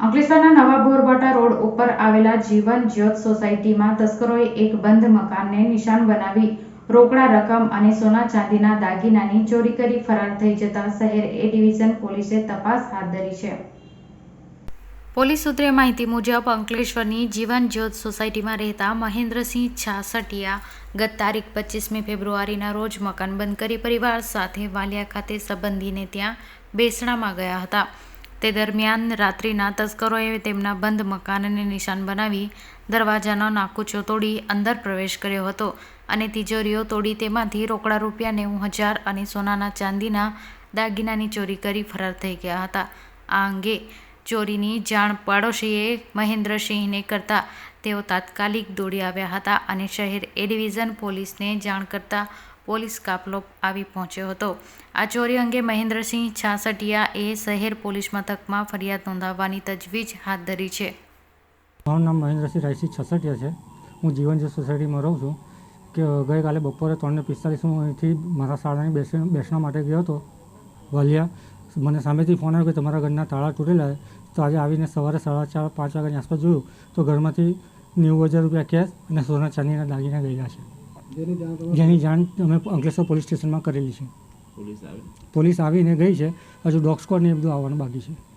અંકલેશ્વરના નવા બોરબાટા રોડ ઉપર આવેલા જીવન જ્યોત સોસાયટીમાં તસ્કરોએ એક બંધ મકાનને નિશાન બનાવી રોકડા રકમ અને સોના ચાંદીના દાગીનાની ચોરી કરી ફરાર થઈ જતા શહેર એ ડિવિઝન પોલીસે તપાસ હાથ ધરી છે. પોલીસ સૂત્રે માહિતી મુજબ અંકલેશ્વરની જીવન જ્યોત સોસાયટીમાં રહેતા મહેન્દ્રસિંહ છાસઠિયા ગત તારીખ પચીસમી ફેબ્રુઆરીના રોજ મકાન બંધ કરી પરિવાર સાથે વાલિયા ખાતે સંબંધીને ત્યાં બેસણામાં ગયા હતા. તે દરમિયાન રાત્રિના તસ્કરોએ તેમના બંધ મકાનને નિશાન બનાવી દરવાજાનો નાકુચો તોડી અંદર પ્રવેશ કર્યો હતો અને તિજોરીઓ તોડી તેમાંથી રોકડા રૂપિયા નેવું હજાર અને સોનાના ચાંદીના દાગીનાની ચોરી કરી ફરાર થઈ ગયા હતા. આ અંગે ચોરીની જાણ પાડોશીએ મહેન્દ્રસિંહને કરતા તેઓ તાત્કાલિક દોડી આવ્યા હતા અને શહેર એ ડિવિઝન પોલીસને જાણ કરતા પોલીસ કાફલો આવી પહોંચ્યો હતો. આ ચોરી અંગે મહેન્દ્રસિંહ છાસઠિયા એ શહેર પોલીસ મથકમાં ફરિયાદ નોંધાવવાની તજવીજ હાથ ધરી છે. મારું નામ મહેન્દ્રસિંહ રાયસિંહ છસઠિયા છે. હું જીવન સોસાયટીમાં રહું છું. કે ગઈકાલે બપોરે ત્રણને પિસ્તાલીસ હું અહીંથી મારા શાળાની બેસી બેસણા માટે ગયો હતો. વાલિયા, મને સામેથી ફોન આવ્યો કે તમારા ઘરના તાળા તૂટેલા તો આજે આવીને સવારે સાડા ચાર, પાંચ વાગ્યાની આસપાસ જોયું તો ઘરમાંથી નેવું હજાર રૂપિયા કેશ અને સોના ચાંદીના દાગીના ગયેલા છે. જેની જાણ અમે અંકલેશ્વર પોલીસ સ્ટેશનમાં કરેલી છે. પોલીસ આવીને? ગઈ છે. હજુ ડોગ સ્કોડ ને એ બધું આવવાનું બાકી છે.